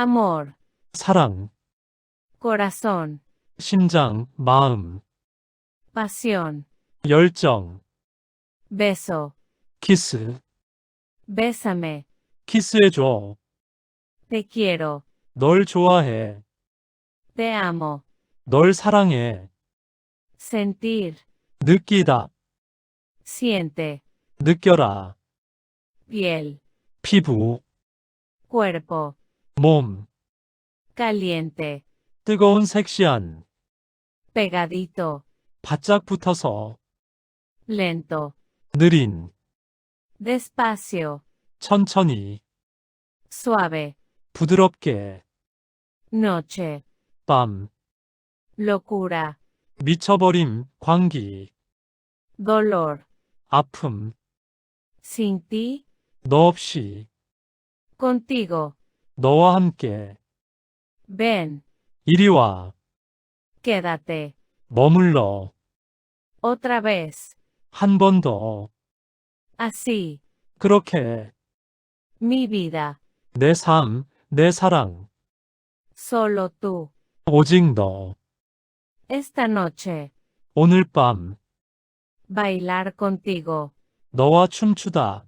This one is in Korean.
amor, 사랑, corazón, 심장, 마음, pasión, 열정, beso, 키스, bésame, 키스해줘. te quiero, 널 좋아해. te amo, 널 사랑해. sentir, 느끼다, siente, 느껴라. piel, 피부, cuerpo, 몸, caliente, 뜨거운 섹시한, pegadito, 바짝 붙어서, lento, 느린, despacio, 천천히, suave, 부드럽게, noche, 밤, locura, 미쳐버림, 광기, dolor, 아픔, sin ti, 너 없이, contigo, 너와 함께, ven, 이리 와, quédate, 머물러, otra vez, 한 번 더, así, 그렇게, mi vida, 내 삶, 내 사랑, solo tú, 오직 너, esta noche, 오늘 밤, bailar contigo, 너와 춤추다,